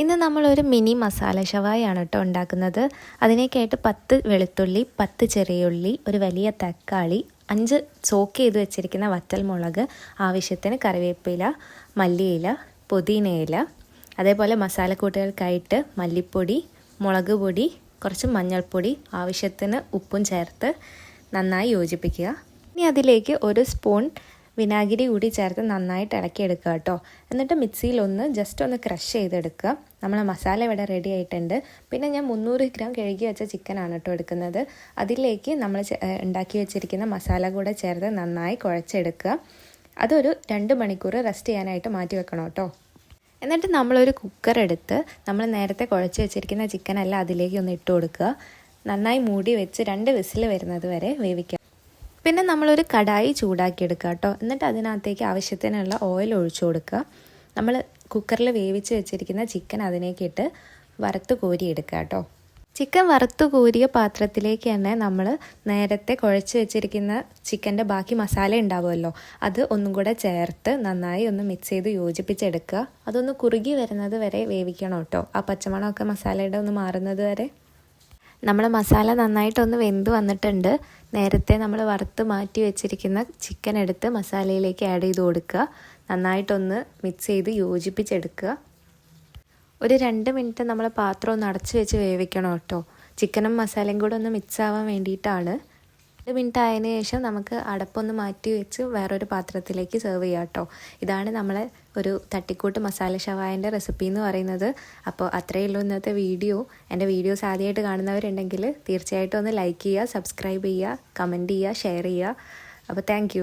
ഇന്ന് നമ്മളൊരു മിനി മസാല ഷവായാണ് കേട്ടോ ഉണ്ടാക്കുന്നത്. അതിനേക്കായിട്ട് പത്ത് വെളുത്തുള്ളി പത്ത് ചെറിയുള്ളി ഒരു വലിയ തക്കാളി അഞ്ച് ചോക്ക് ചെയ്ത് വെച്ചിരിക്കുന്ന വറ്റൽ മുളക് ആവശ്യത്തിന് കറിവേപ്പില മല്ലിയില പുതിനയില അതേപോലെ മസാലക്കൂട്ടുകൾക്കായിട്ട് മല്ലിപ്പൊടി മുളക് പൊടി കുറച്ച് മഞ്ഞൾപ്പൊടി ആവശ്യത്തിന് ഉപ്പും ചേർത്ത് നന്നായി യോജിപ്പിക്കുക. ഇനി അതിലേക്ക് ഒരു സ്പൂൺ വിനാഗിരി കൂടി ചേർത്ത് നന്നായിട്ട് ഇളക്കിയെടുക്കുക കേട്ടോ. എന്നിട്ട് മിക്സിയിൽ ഒന്ന് ജസ്റ്റ് ഒന്ന് ക്രഷ് ചെയ്തെടുക്കുക. നമ്മളെ മസാല ഇവിടെ റെഡി ആയിട്ടുണ്ട്. പിന്നെ ഞാൻ മുന്നൂറ് ഗ്രാം കഴുകി വെച്ച ചിക്കനാണ് കേട്ടോ എടുക്കുന്നത്. അതിലേക്ക് നമ്മൾ ഉണ്ടാക്കി വെച്ചിരിക്കുന്ന മസാല കൂടെ ചേർത്ത് നന്നായി കുഴച്ചെടുക്കുക. അതൊരു രണ്ട് മണിക്കൂർ റെസ്റ്റ് ചെയ്യാനായിട്ട് മാറ്റി വെക്കണം കേട്ടോ. എന്നിട്ട് നമ്മളൊരു കുക്കർ എടുത്ത് നമ്മൾ നേരത്തെ കുഴച്ച് വെച്ചിരിക്കുന്ന ചിക്കനെല്ലാം അതിലേക്ക് ഒന്ന് ഇട്ട് കൊടുക്കുക. നന്നായി മൂടി വെച്ച് രണ്ട് വിസിൽ വരുന്നത് വരെ വേവിക്കുക. പിന്നെ നമ്മളൊരു കടായി ചൂടാക്കിയെടുക്കുക കേട്ടോ. എന്നിട്ട് അതിനകത്തേക്ക് ആവശ്യത്തിനുള്ള ഓയിൽ ഒഴിച്ചു കൊടുക്കുക. നമ്മൾ കുക്കറിൽ വേവിച്ച് വെച്ചിരിക്കുന്ന ചിക്കൻ അതിനേക്കിട്ട് വറുത്ത് കോരിയെടുക്കുക കേട്ടോ. ചിക്കൻ വറുത്ത് കോരിയ പാത്രത്തിലേക്ക് തന്നെ നമ്മൾ നേരത്തെ കുഴച്ച് വെച്ചിരിക്കുന്ന ചിക്കന്റെ ബാക്കി മസാല ഉണ്ടാവുമല്ലോ അത് ഒന്നും കൂടെ ചേർത്ത് നന്നായി ഒന്ന് മിക്സ് ചെയ്ത് യോജിപ്പിച്ചെടുക്കുക. അതൊന്ന് കുറുകി വരുന്നത് വരെ വേവിക്കണം കേട്ടോ. ആ പച്ചമണമൊക്കെ മസാലയുടെ ഒന്ന് മാറുന്നത് വരെ. നമ്മൾ മസാല നന്നായിട്ടൊന്ന് വെന്ത് വന്നിട്ടുണ്ട്. നേരത്തെ നമ്മൾ വറുത്ത് മാറ്റി വെച്ചിരിക്കുന്ന ചിക്കൻ എടുത്ത് മസാലയിലേക്ക് ആഡ് ചെയ്ത് കൊടുക്കുക. നന്നായിട്ടൊന്ന് മിക്സ് ചെയ്ത് യോജിപ്പിച്ചെടുക്കുക. ഒരു രണ്ട് മിനിറ്റ് നമ്മൾ പാത്രം ഒന്ന് അടച്ചു വെച്ച് വേവിക്കണം കേട്ടോ. ചിക്കനും മസാലയും കൂടെ ഒന്ന് മിക്സ് ആവാൻ വേണ്ടിയിട്ടാണ്. രണ്ട് മിനിറ്റ് ആയതിനു ശേഷം നമുക്ക് അടപ്പൊന്ന് മാറ്റി വെച്ച് വേറൊരു പാത്രത്തിലേക്ക് സെർവ് ചെയ്യാം കേട്ടോ ഇതാണ് നമ്മളെ ഒരു തട്ടിക്കൂട്ട് മസാല ഷവായന്റെ റെസിപ്പി എന്ന് പറയുന്നത്. അപ്പോൾ അത്രയേ ഉള്ളൂ ഇന്നത്തെ വീഡിയോ. എന്റെ വീഡിയോസ് ആദ്യമായിട്ട് കാണുന്നവരുണ്ടെങ്കിൽ തീർച്ചയായിട്ടും ഒന്ന് ലൈക്ക് ചെയ്യുക സബ്സ്ക്രൈബ് ചെയ്യുക കമന്റ് ചെയ്യുക ഷെയർ ചെയ്യുക. അപ്പോൾ താങ്ക്